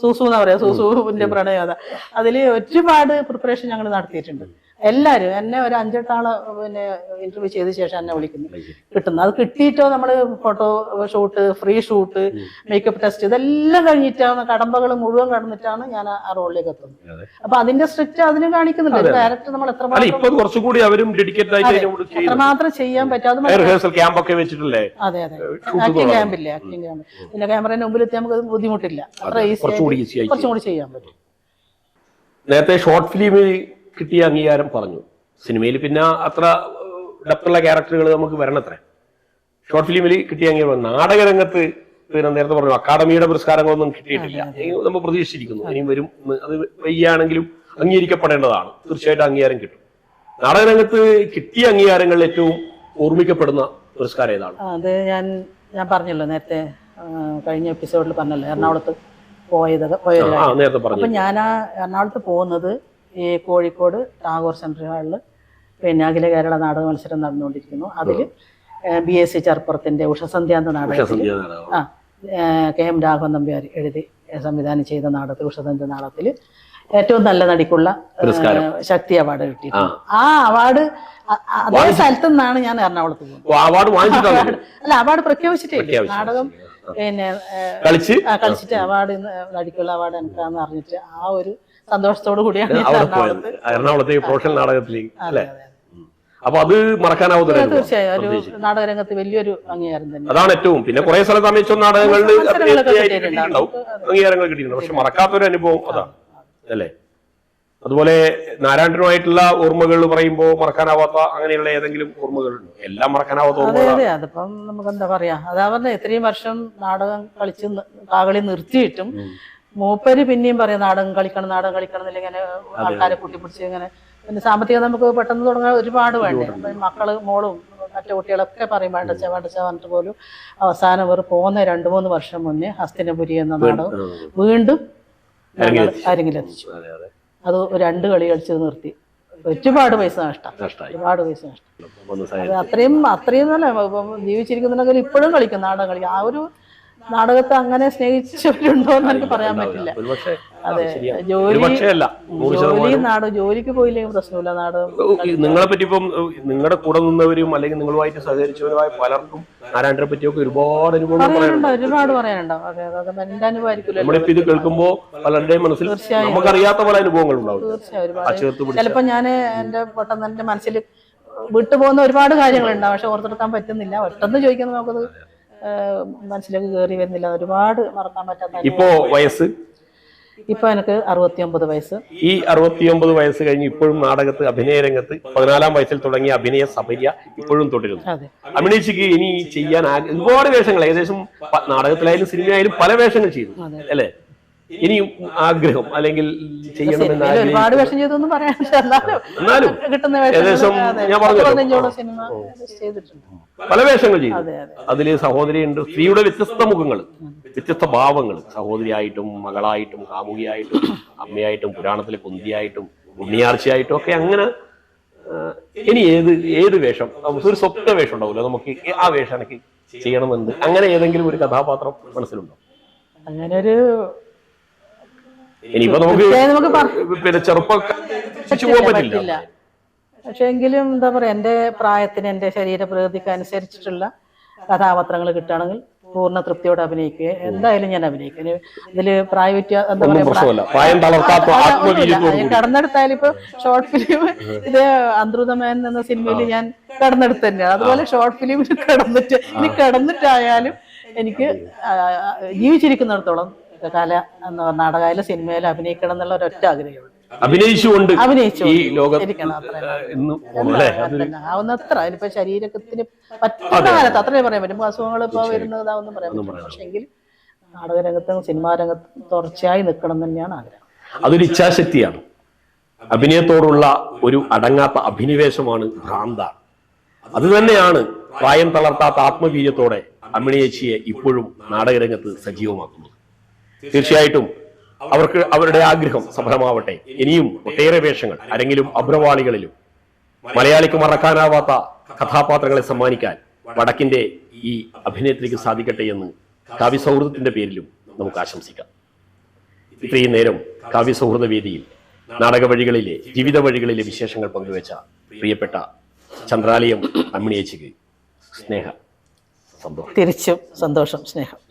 S3: സൂസു എന്ന് പറയാ സൂസുവിന്റെ പ്രണയകഥ അതിൽ ഒരുപാട് പ്രിപ്പറേഷൻ ഞങ്ങൾ നടത്തിയിട്ടുണ്ട്. എല്ലാരും എന്നെ ഒരു അഞ്ചെട്ടാൾ പിന്നെ ഇന്റർവ്യൂ ചെയ്ത ശേഷം എന്നെ വിളിക്കുന്നു. കിട്ടുന്നു അത് കിട്ടിയിട്ടോ നമ്മൾ photo shoot free shoot makeup test ഇതെല്ലാം കഴിഞ്ഞിട്ടാണ് കടമ്പകൾ മുഴുവൻ കടന്നിട്ടാണ് ഞാൻ ആ റോളിലേക്ക് എത്തുന്നത്. അപ്പൊ അതിന്റെ സ്ട്രിക്റ്റ് അതിന് കാണിക്കുന്നുണ്ട് ഡയറക്ടർ നമ്മൾ എത്രമാത്രം
S4: ഇപ്പൊ കുറച്ചും കൂടി അവരും
S3: എത്രമാത്രം ചെയ്യാൻ പറ്റും. അത്
S4: റിഹേഴ്സൽ ക്യാമ്പ് ഒക്കെ വെച്ചിട്ടില്ലേ?
S3: അതെ അതെ. ആക്ടിങ് ക്യാമ്പില്ലേ ആക്ടിങ് ക്യാമ്പ് പിന്നെ ക്യാമറയുടെ മുമ്പിലെത്തി നമുക്ക് അത് ബുദ്ധിമുട്ടില്ല. അത്ര ഈസി
S4: കുറച്ചുകൂടി
S3: ചെയ്യാൻ പറ്റും.
S4: നേരത്തെ ഷോർട്ട് ഫിലിമിൽ കിട്ടിയ അംഗീകാരം പറഞ്ഞു സിനിമയിൽ പിന്നെ അത്ര ഡപ്പുള്ള ക്യാരക്ടറുകൾ നമുക്ക് വരണത്ര. ഷോർട്ട് ഫിലിമിൽ കിട്ടിയ അംഗീകാരം നാടകരംഗത്ത് പിന്നെ നേരത്തെ പറഞ്ഞു അക്കാദമിയുടെ പുരസ്കാരങ്ങളൊന്നും കിട്ടിയിട്ടില്ല. നമ്മൾ പ്രതീക്ഷിച്ചിരിക്കുന്നു. ഇനിയും വരും അത് വയ്യാണെങ്കിലും അംഗീകരിക്കപ്പെടേണ്ടതാണ്. തീർച്ചയായിട്ടും അംഗീകാരം കിട്ടും. നാടകരംഗത്ത് കിട്ടിയ അംഗീകാരങ്ങളിൽ ഏറ്റവും ഓർമ്മിക്കപ്പെടുന്ന പുരസ്കാരം ഏതാണ്?
S3: അത് ഞാൻ ഞാൻ പറഞ്ഞല്ലോ നേരത്തെ കഴിഞ്ഞ എപ്പിസോഡിൽ പറഞ്ഞല്ലോ എറണാകുളത്ത് പോയത്
S4: പോയത്
S3: അപ്പൊ ഞാൻ ആ എറണാകുളത്ത് പോകുന്നത് ഈ കോഴിക്കോട് ടാഗോർ സെൻട്രൽ ഹാളിൽ പിന്നെ അഖില കേരള നാടക മത്സരം നടന്നുകൊണ്ടിരിക്കുന്നു. അതിൽ ബി എസ് സി ചർപ്പുറത്തിന്റെ ഉഷസന്ധ്യ എന്ന നാടകത്തിൽ
S4: നാടകം.
S3: ആ കെ എം രാഘവൻ നമ്പ്യാർ എഴുതി സംവിധാനം ചെയ്ത നാടകത്തിൽ ഉഷസന്ധ്യ നാടകത്തിൽ ഏറ്റവും നല്ല നടിക്കുള്ള. ശക്തി അവാർഡ് കിട്ടി ആ. അവാർഡ് അതേ സ്ഥലത്തു നിന്നാണ് ഞാൻ എറണാകുളത്ത് പോകുന്നത്. അല്ല അവാർഡ് പ്രഖ്യാപിച്ചിട്ടേ നാടകം പിന്നെ കളിച്ചിട്ട് അവാർഡ് നടിക്കുള്ള അവാർഡ് എനിക്കാന്ന് അറിഞ്ഞിട്ട് ആ ഒരു സന്തോഷത്തോടു കൂടിയാണ്
S4: അവിടെ പോയത്. എറണാകുളത്തേക്ക് പ്രൊഫഷണൽ നാടകത്തിലേക്ക് അല്ലെ. അപ്പൊ അത് മറക്കാനാവുന്ന
S3: തീർച്ചയായും. നാടകരംഗത്ത് വലിയൊരു അംഗീകാരം തന്നെ.
S4: അതാണ് ഏറ്റവും. പിന്നെ കുറെ സ്ഥലത്ത് അമിച്ച നാടകങ്ങളിൽ അംഗീകാരങ്ങൾ കിട്ടിയിട്ടുണ്ട്. പക്ഷെ മറക്കാത്തൊരു അനുഭവം അതാണ്. അല്ലേ? അതുപോലെ നാരായണനുമായിട്ടുള്ള ഓർമ്മകൾ പറയുമ്പോൾ മറക്കാനാവാത്ത അങ്ങനെയുള്ള ഏതെങ്കിലും ഓർമ്മകളുണ്ട്? എല്ലാം മറക്കാനാവാത്ത
S3: അതെ അതെ. അതിപ്പം നമുക്ക് എന്താ പറയാ? അതാ പറഞ്ഞ ഇത്രയും വർഷം നാടകം കളിച്ച് കാകളി നിർത്തിയിട്ടും മൂപ്പര് പിന്നെയും പറയും നാടകം കളിക്കണം നാടകം കളിക്കണം എന്നില്ല ഇങ്ങനെ ആൾക്കാരെ കൂട്ടിപ്പിടിച്ച് ഇങ്ങനെ. പിന്നെ സാമ്പത്തികം നമുക്ക് പെട്ടെന്ന് തുടങ്ങാൻ ഒരുപാട് വേണ്ടേ? മക്കൾ മോളും മറ്റു കുട്ടികളൊക്കെ പറയും വേണ്ടച്ച വേണ്ടച്ച പറഞ്ഞിട്ട് പോലും അവസാനം ഇവർ പോകുന്ന രണ്ടു മൂന്ന് വർഷം മുന്നേ ഹസ്തിനപുരി എന്ന നാടകം വീണ്ടും
S4: അരങ്ങിലെത്തിച്ചു.
S3: ആരെങ്കിലും
S4: അതെ.
S3: രണ്ട് കളി കളിച്ച് നിർത്തി. ഒരുപാട് പൈസ നഷ്ടം. ഒരുപാട് പൈസ നഷ്ടം. അത്രയും അത്രയും നല്ല ജീവിച്ചിരിക്കുന്നുണ്ടെങ്കിൽ ഇപ്പോഴും കളിക്കും നാടകം കളിക്കും. ആ ഒരു നാടകത്തെ അങ്ങനെ സ്നേഹിച്ചവരുണ്ടോ എന്ന് എനിക്ക് പറയാൻ പറ്റില്ല. അതെ ജോലി ജോലി
S4: നാടകം
S3: നാട് ജോലിക്ക് പോയില്ലെങ്കിൽ പ്രശ്നമില്ല നാടകം
S4: നിങ്ങളെ പറ്റി ഇപ്പം നിങ്ങളുടെ കൂടെ നിന്നവരും അല്ലെങ്കിൽ നിങ്ങളുമായിട്ട് സഹകരിച്ചവരുമായ പലർക്കും നാരായണനെ പറ്റിയൊക്കെ ഒരുപാട് അനുഭവം പറയാനുണ്ട്?
S3: ഒരുപാട് പറയാനുണ്ടാവും അതെ അതെ എന്റെ അനുഭവമായിരിക്കുമല്ലോ
S4: നമ്മളിപ്പോ ഇത് കേൾക്കുമ്പോ പലരുടെയും മനസ്സിൽ. നമുക്കറിയാത്ത പല അനുഭവങ്ങൾ ഉണ്ടാവും.
S3: ചിലപ്പോ ഞാൻ എന്റെ പെട്ടെന്ന് എന്റെ മനസ്സിൽ വിട്ടുപോകുന്ന ഒരുപാട് കാര്യങ്ങളുണ്ടാവും പക്ഷെ ഓർത്തെടുക്കാൻ പറ്റുന്നില്ല. പെട്ടെന്ന് ചോദിക്കുന്നത് നമുക്കത് മനസ്സിലേക്ക് കയറി വരുന്നില്ല. ഒരുപാട് മറക്കാൻ പറ്റാത്ത
S4: ഇപ്പോ വയസ്സ്?
S3: ഇപ്പൊ എനിക്ക് അറുപത്തിയൊമ്പത് വയസ്സ്.
S4: ഈ അറുപത്തിയൊമ്പത് വയസ്സ് കഴിഞ്ഞ് ഇപ്പോഴും നാടകത്ത് അഭിനയ രംഗത്ത് പതിനാലാം വയസ്സിൽ തുടങ്ങിയ അഭിനയ സപര്യ ഇപ്പോഴും തുടരുന്നു. അഭിനയിച്ചിക്ക് ഇനി ചെയ്യാൻ ഒരുപാട് വേഷങ്ങൾ ഏകദേശം നാടകത്തിലായാലും സിനിമയായാലും പല വേഷങ്ങൾ ചെയ്തു. അല്ലേ? ഇനി ആഗ്രഹം അല്ലെങ്കിൽ ചെയ്യണമെന്ന്
S3: ഒരുപാട് വേഷം ചെയ്തൊന്നും പറയാൻ എന്നാലും കിട്ടുന്ന
S4: ഏകദേശം ഞാൻ
S3: പറഞ്ഞു
S4: പല വേഷങ്ങൾ ചെയ്തു. അതിൽ സഹോദരിയുണ്ട്. സ്ത്രീയുടെ വ്യത്യസ്ത മുഖങ്ങൾ വ്യത്യസ്ത ഭാവങ്ങൾ സഹോദരിയായിട്ടും മകളായിട്ടും കാമുകിയായിട്ടും അമ്മയായിട്ടും പുരാണത്തിലെ കുന്തിയായിട്ടും ഉണ്ണിയാർച്ചയായിട്ടും ഒക്കെ അങ്ങനെ ഇനി ഏത് ഏത് വേഷം? ഒരു സ്വപ്ന വേഷം ഉണ്ടാവില്ല. നമുക്ക് ആ വേഷം എനിക്ക് ചെയ്യണമെന്നുണ്ട്. അങ്ങനെ ഏതെങ്കിലും ഒരു കഥാപാത്രം മനസ്സിലുണ്ടോ?
S3: അങ്ങനെ ഒരു
S4: ഇനിയിപ്പോ നമുക്ക് പിന്നെ ചെറുപ്പം പോകാൻ പറ്റില്ല.
S3: പറ്റില്ല. പക്ഷെ എങ്കിലും എന്താ പറയാ എന്റെ പ്രായത്തിന് എന്റെ ശരീരപ്രകൃതിക്ക് അനുസരിച്ചിട്ടുള്ള കഥാപാത്രങ്ങൾ കിട്ടുകയാണെങ്കിൽ പൂർണ തൃപ്തിയോടെ അഭിനയിക്കുക. എന്തായാലും ഞാൻ അഭിനയിക്കും. ഇതിൽ പ്രായവ്യത്യ എന്താ പറയാ കടന്നെടുത്തായാലും ഇപ്പൊ ഷോർട്ട് ഫിലിം ഇത് അന്ത്രുതമേൻ എന്ന സിനിമയിൽ ഞാൻ കടന്നെടുത്ത് തന്നെയാണ് അതുപോലെ ഷോർട്ട് ഫിലിമിൽ കടന്നിട്ട് ഇനി കടന്നിട്ടായാലും എനിക്ക് ജീവിച്ചിരിക്കുന്നിടത്തോളം കല എന്ന നാടകമായാലും സിനിമയിലും അഭിനയിക്കണം എന്നുള്ള ഒരൊറ്റ ആഗ്രഹമുള്ളൂ
S4: അഭിനയിച്ചുകൊണ്ട്
S3: അഭിനയിച്ചു
S4: ഈ
S3: ആവുന്നത്ര. അതിനിപ്പോ ശരീരത്തിന് പറ്റുന്ന കാലത്ത് അത്രേ പറയാൻ പറ്റും. അസുഖങ്ങൾ ഇപ്പൊ വരുന്നതാവെന്ന് പറയാൻ പറ്റും പക്ഷെ എങ്കിൽ നാടകരംഗത്തും സിനിമാ രംഗത്തും തുടർച്ചയായി നിൽക്കണം തന്നെയാണ് ആഗ്രഹം.
S4: അതൊരു ഇച്ഛാശക്തിയാണ്. അഭിനയത്തോടുള്ള ഒരു അടങ്ങാത്ത അഭിനിവേശമാണ് ഭ്രാന്ത അത് തന്നെയാണ് പ്രായം തളർത്താത്ത ആത്മവീര്യത്തോടെ അമ്മിണിയേച്ചിയെ ഇപ്പോഴും നാടകരംഗത്ത് സജീവമാക്കുന്നത്. തീർച്ചയായിട്ടും. അവർക്ക് അവരുടെ ആഗ്രഹം സഫലമാവട്ടെ. ഇനിയും ഒട്ടേറെ വേഷങ്ങൾ അല്ലെങ്കിലും അഭ്രവാളികളിലും മലയാളിക്ക് മറക്കാനാവാത്ത കഥാപാത്രങ്ങളെ സമ്മാനിക്കാൻ വടക്കിന്റെ ഈ അഭിനയത്തിലേക്ക് സാധിക്കട്ടെ എന്ന് കാവ്യസൗഹൃദത്തിന്റെ പേരിലും നമുക്ക് ആശംസിക്കാം. ഇത്രയും നേരം കാവ്യസൗഹൃദ വേദിയിൽ നാടക വഴികളിലെ ജീവിത വഴികളിലെ വിശേഷങ്ങൾ പങ്കുവച്ച പ്രിയപ്പെട്ട ചന്ദ്രാലയം അമ്മിണിയേച്ചിക്ക് സ്നേഹം സന്തോഷം.
S3: തിരിച്ചും സന്തോഷം സ്നേഹം.